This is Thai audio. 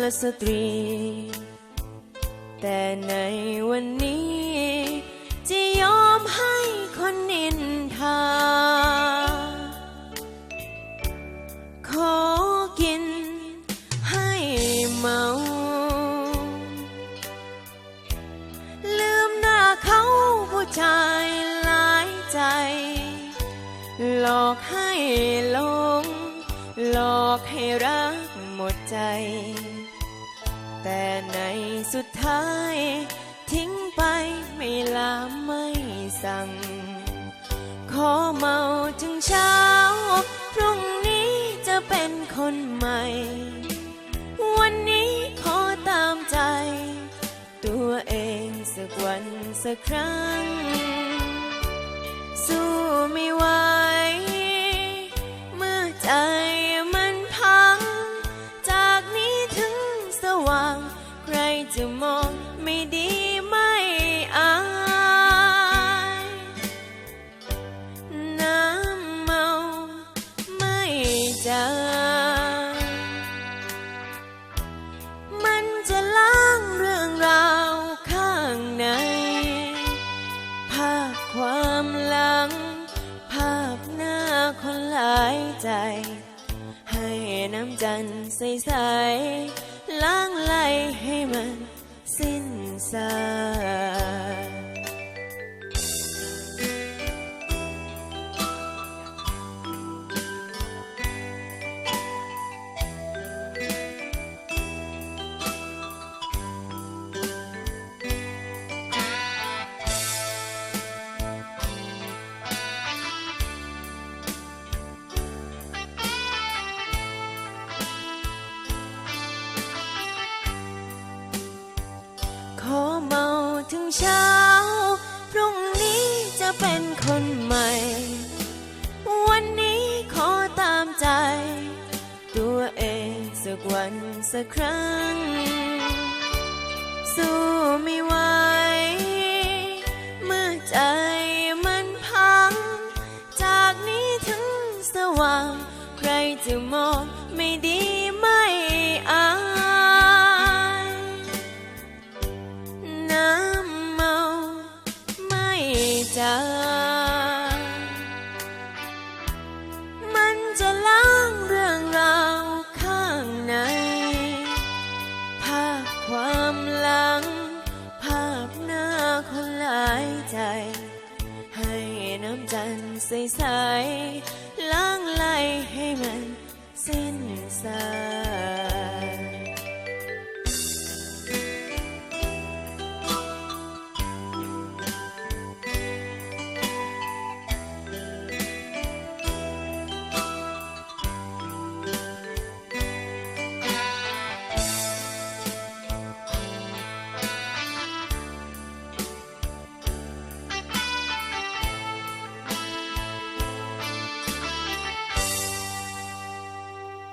กุลสตรี แต่ในวันนี้ จะยอมให้คนนินทา ขอกินให้เมาลืมหน้าเขาผู้ชายหลายใจ หลอกให้หลง หลอกให้รักหมดใจ แต่ในสุดท้าย ทิ้งไปไม่ลาไม่สั่ง ขอเมาถึงเช้า พรุ่งนี้จะเป็นคนใหม่ วันนี้ขอตามใจ ตัวเองสักวันสักครั้ง สู้ไม่ไหวเมื่อใจ คนหลายใจ ให้น้ำจันทร์ใสๆล้างไหลให้มันสิ้นสา เช้า พรุ่งนี้จะเป็นคนใหม่ วันนี้ขอตามใจ ตัวเองสักวันสักครั้ง สู้ไม่ไหวเมื่อใจมันพัง จากนี้ถึงสว่าง ใครจะมองไม่ดี จันทร์ใสๆล้างไหลให้มันสิ้นสา